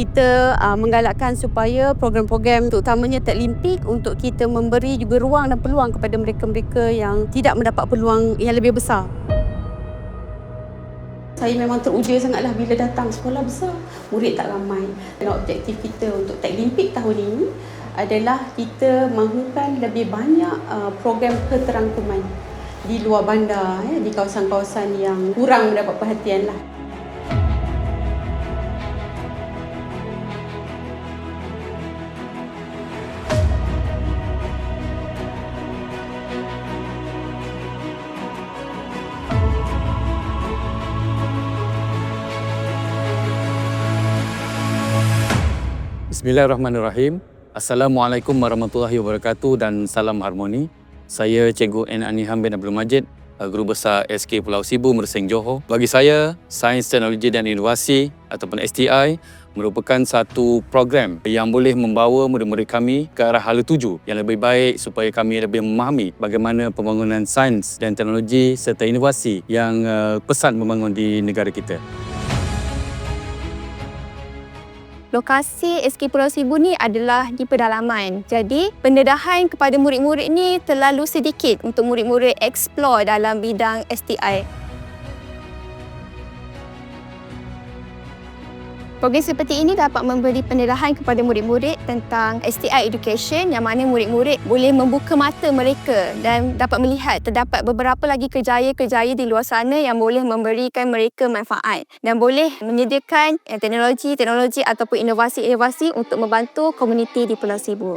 kita uh, menggalakkan supaya program-program terutamanya Teklimpik untuk kita memberi juga ruang dan peluang kepada mereka-mereka yang tidak mendapat peluang yang lebih besar. Saya memang teruja sangatlah bila datang sekolah besar, murid tak ramai. Dan objektif kita untuk Teklimpik tahun ini adalah kita mahukan lebih banyak uh, program keterangkuman di luar bandar, ya, di kawasan-kawasan yang kurang mendapat perhatian lah. Bismillahirrahmanirrahim. Assalamualaikum warahmatullahi wabarakatuh dan salam harmoni. Saya Cikgu N. Aniham bin Abdul Majid, uh, Guru Besar SK Pulau Sibu, Mersing, Johor. Bagi saya, Sains, Teknologi dan Inovasi ataupun STI merupakan satu program yang boleh membawa murid-murid kami ke arah hala tuju yang lebih baik supaya kami lebih memahami bagaimana pembangunan sains dan teknologi serta inovasi yang uh, pesat membangun di negara kita. Lokasi SK Pulau Sibu ni adalah di pedalaman. Jadi, pendedahan kepada murid-murid ni terlalu sedikit untuk murid-murid explore dalam bidang STI. Program seperti ini dapat memberi pendedahan kepada murid-murid tentang STI education yang mana murid-murid boleh membuka mata mereka dan dapat melihat terdapat beberapa lagi kerjaya-kerjaya di luar sana yang boleh memberikan mereka manfaat dan boleh menyediakan eh, teknologi-teknologi ataupun inovasi-inovasi untuk membantu komuniti di Pulau Sibu.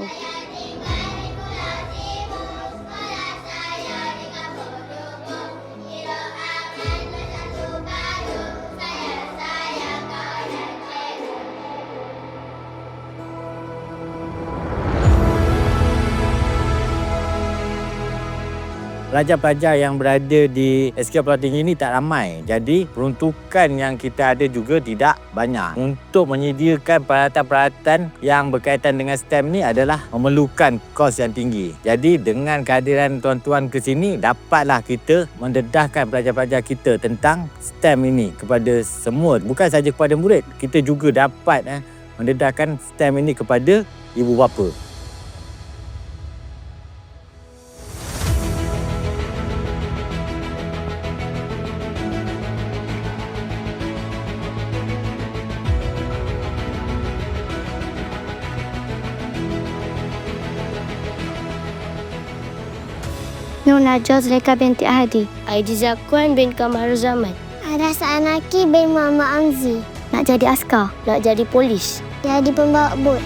Pelajar-pelajar yang berada di SK Pulau Tinggi ini tak ramai. Jadi peruntukan yang kita ada juga tidak banyak. Untuk menyediakan peralatan-peralatan yang berkaitan dengan STEM ni adalah memerlukan kos yang tinggi. Jadi dengan kehadiran tuan-tuan ke sini dapatlah kita mendedahkan pelajar-pelajar kita tentang STEM ini kepada semua. Bukan saja kepada murid, kita juga dapat eh, mendedahkan STEM ini kepada ibu bapa. Nur Najah Zuleka binti Ahadi. Aidi Zakwan bin Kamaruzaman. Aras Anaki bin Muhammad Amzi. Nak jadi askar, nak jadi polis. Jadi pembawa bot.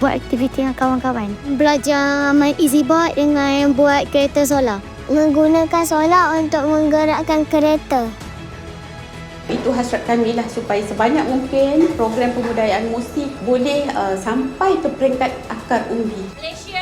Buat aktiviti dengan kawan-kawan. Belajar main easy board dengan buat kereta solar. Menggunakan solar untuk menggerakkan kereta. Itu hasrat kami lah supaya sebanyak mungkin program pembudayaan musik boleh uh, sampai ke peringkat akar umbi. Malaysia